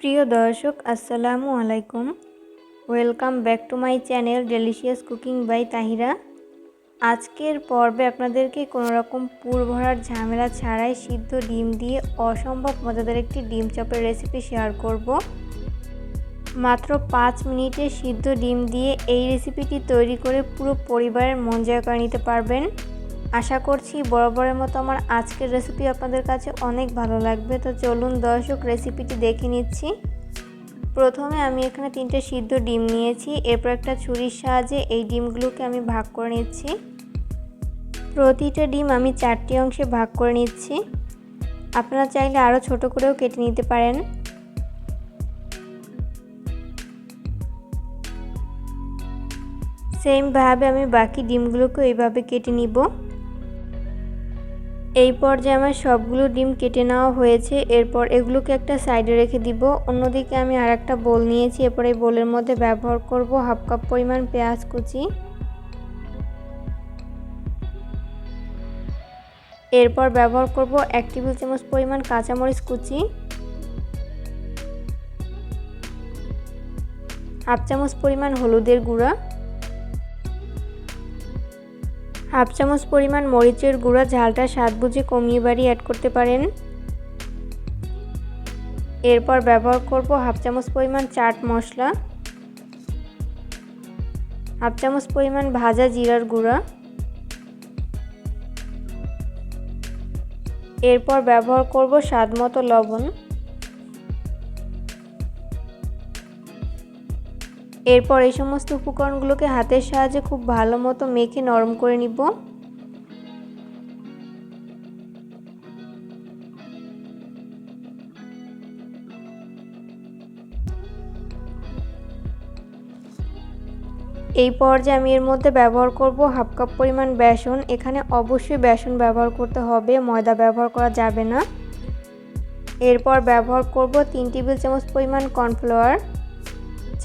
প্রিয় দর্শক, আসসালামু আলাইকুম। Welcome back to my channel delicious cooking by Tahira আজকের পর্বে আপনাদেরকে কোনো রকম পুর ভরার ঝামেলা ছাড়াই সিদ্ধ ডিম দিয়ে অসম্ভব মজাদার একটি ডিম চপের রেসিপি শেয়ার করব। মাত্র পাঁচ মিনিটে সিদ্ধ ডিম দিয়ে এই রেসিপিটি তৈরি করে পুরো পরিবারের মন জয় করে নিতে পারবেন। আশা করছি বরাবরের মতো আমার আজকের রেসিপি আপনাদের কাছে অনেক ভালো লাগবে। তো চলুন দর্শক রেসিপিটি দেখে নিচ্ছি। প্রথমে আমি এখানে তিনটে সিদ্ধ ডিম নিয়েছি। এরপর একটা ছুরির সাহায্যে এই ডিমগুলোকে আমি ভাগ করে নিচ্ছি। প্রতিটা ডিম আমি চারটি অংশে ভাগ করে নিচ্ছি। আপনারা চাইলে আরও ছোট করেও কেটে নিতে পারেন। সেমভাবে আমি বাকি ডিমগুলোকে এইভাবে কেটে নিব। এই পর্যায়ে আমার সবগুলো ডিম কেটে নেওয়া হয়েছে। এরপর এগুলোকে একটা সাইডে রেখে দিব। অন্যদিকে আমি আর একটা বোল নিয়েছি। এরপর এই বোলের মধ্যে ব্যবহার করব হাফ কাপ পরিমাণ পেঁয়াজ কুচি। এরপর ব্যবহার করব এক টেবিল চামচ পরিমাণ কাঁচামরিচ কুচি। হাফ চামচ পরিমাণ হলুদের গুঁড়া। হাফ চামচ পরিমাণ মরিচের গুঁড়া, ঝালটা স্বাদ বুঝে কমিয়ে বাড়ি অ্যাড করতে পারেন। এরপর ব্যবহার করব হাফ চামচ পরিমাণ চাট মশলা, হাফ চামচ পরিমাণ ভাজা জিরার গুঁড়া। এরপর ব্যবহার করব স্বাদ মতো লবণ। এরপর এই সমস্ত উপকরণগুলোকে হাতের সাহায্যে খুব ভালো মতো মেখে নরম করে নিব। এই পর্যায়ে আমি এর মধ্যে ব্যবহার করব হাফ কাপ পরিমাণ বেসন। এখানে অবশ্যই বেসন ব্যবহার করতে হবে, ময়দা ব্যবহার করা যাবে না। এরপর ব্যবহার করব তিন টেবিল চামচ পরিমাণ কর্নফ্লাওয়ার।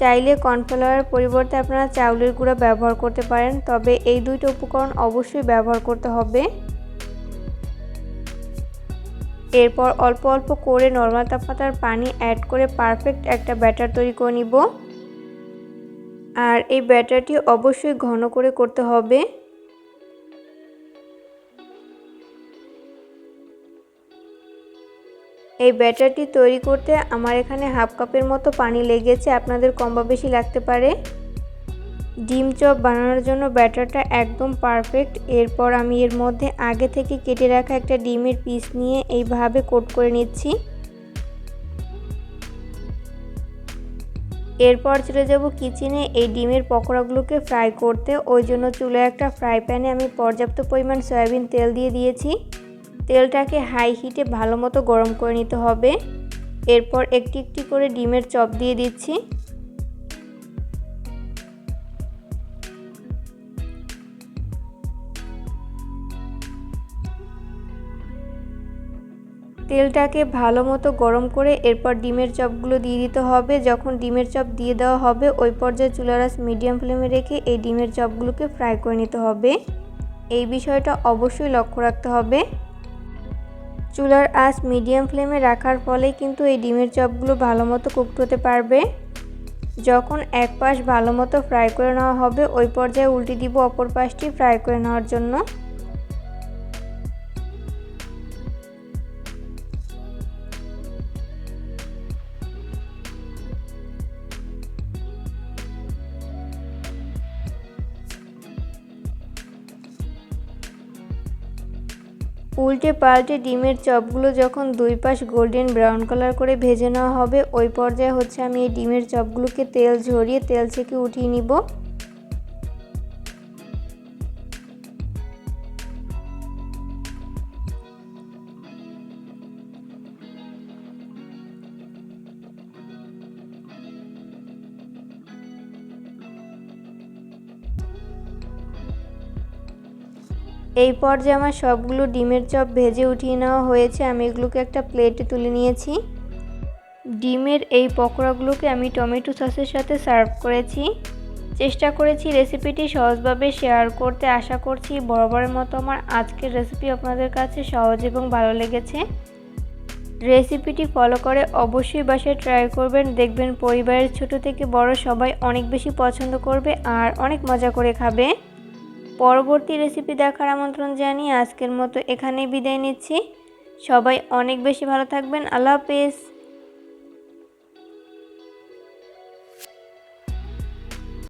চাইলে কর্নফ্লাওয়ারের পরিবর্তে আপনারা চাউলের গুঁড়া ব্যবহার করতে পারেন, তবে এই দুইটা উপকরণ অবশ্যই ব্যবহার করতে হবে। এরপর অল্প অল্প করে নর্মাল তাপমাত্রার পানি অ্যাড করে পারফেক্ট একটা ব্যাটার তৈরি করে নিব। আর এই ব্যাটারটি অবশ্যই ঘন করে করতে হবে। এই ব্যাটারটি তৈরি করতে আমার এখানে হাফ কাপের মতো পানি লেগেছে, আপনাদের কম বা বেশি লাগতে পারে। ডিম চপ বানানোর জন্য ব্যাটারটা একদম পারফেক্ট। এরপর আমি এর মধ্যে আগে থেকে কেটে রাখা একটা ডিমের পিস নিয়ে এইভাবে কোট করে নিচ্ছি। এরপর চলে যাব কিচেনে এই ডিমের পকোড়াগুলোকে ফ্রাই করতে। ওই জন্য চুলে একটা ফ্রাই প্যানে আমি পর্যাপ্ত পরিমাণ সয়াবিন তেল দিয়ে দিয়েছি। তেলটাকে হাই হিটে ভালো মতো গরম করে নিতে হবে। এরপর একটি একটি করে ডিমের চপ দিয়ে দিচ্ছি। তেলটাকে ভালো মতো গরম করে এরপর ডিমের চপগুলো দিয়ে দিতে হবে। যখন ডিমের চপ দিয়ে দেওয়া হবে, ওই পর্যায়ে চুলারাস মিডিয়াম ফ্লেমে রেখে এই ডিমের চপগুলোকে ফ্রাই করে নিতে হবে। এই বিষয়টা অবশ্যই লক্ষ্য রাখতে হবে। চুলার আঁচ মিডিয়াম ফ্লেমে রাখার ফলে কিন্তু এই ডিমের চপগুলো ভালো মতো কুকড হতে পারবে। যখন এক পাশ ভালো মতো ফ্রাই করে নেওয়া হবে, ওই পর্যায়ে উল্টে দিব অপর পাশটি ফ্রাই করে নেওয়ার জন্য। উল্টে পাল্টে ডিমের চপগুলো যখন দুই পাশ গোল্ডেন ব্রাউন কালার করে ভেজে নেওয়া হবে, ওই পর্যায়ে হচ্ছে আমি এই ডিমের চপগুলোকে তেল ঝরিয়ে তেল থেকে উঠিয়ে নিব। এই পর্যায়ে আমার সবগুলো ডিমের চপ ভেজে উঠিয়ে নেওয়া হয়েছে। আমি এগুলোকে একটা প্লেটে তুলে নিয়েছি। ডিমের এই পকোড়াগুলোকে আমি টমেটো সসের সাথে সার্ভ করেছি। চেষ্টা করেছি রেসিপিটি সহজভাবে শেয়ার করতে। আশা করছি বরাবরের মতো আমার আজকের রেসিপি আপনাদের কাছে সহজ এবং ভালো লেগেছে। রেসিপিটি ফলো করে অবশ্যই বাসায় ট্রাই করবেন। দেখবেন পরিবারের ছোট থেকে বড় সবাই অনেক বেশি পছন্দ করবে আর অনেক মজা করে খাবে। পরবর্তী রেসিপি দেখার আমন্ত্রণ জানিয়ে আজকের মতো এখানেই বিদায় নিচ্ছি। সবাই অনেক বেশি ভালো থাকবেন। আল্লাহ হাফেজ।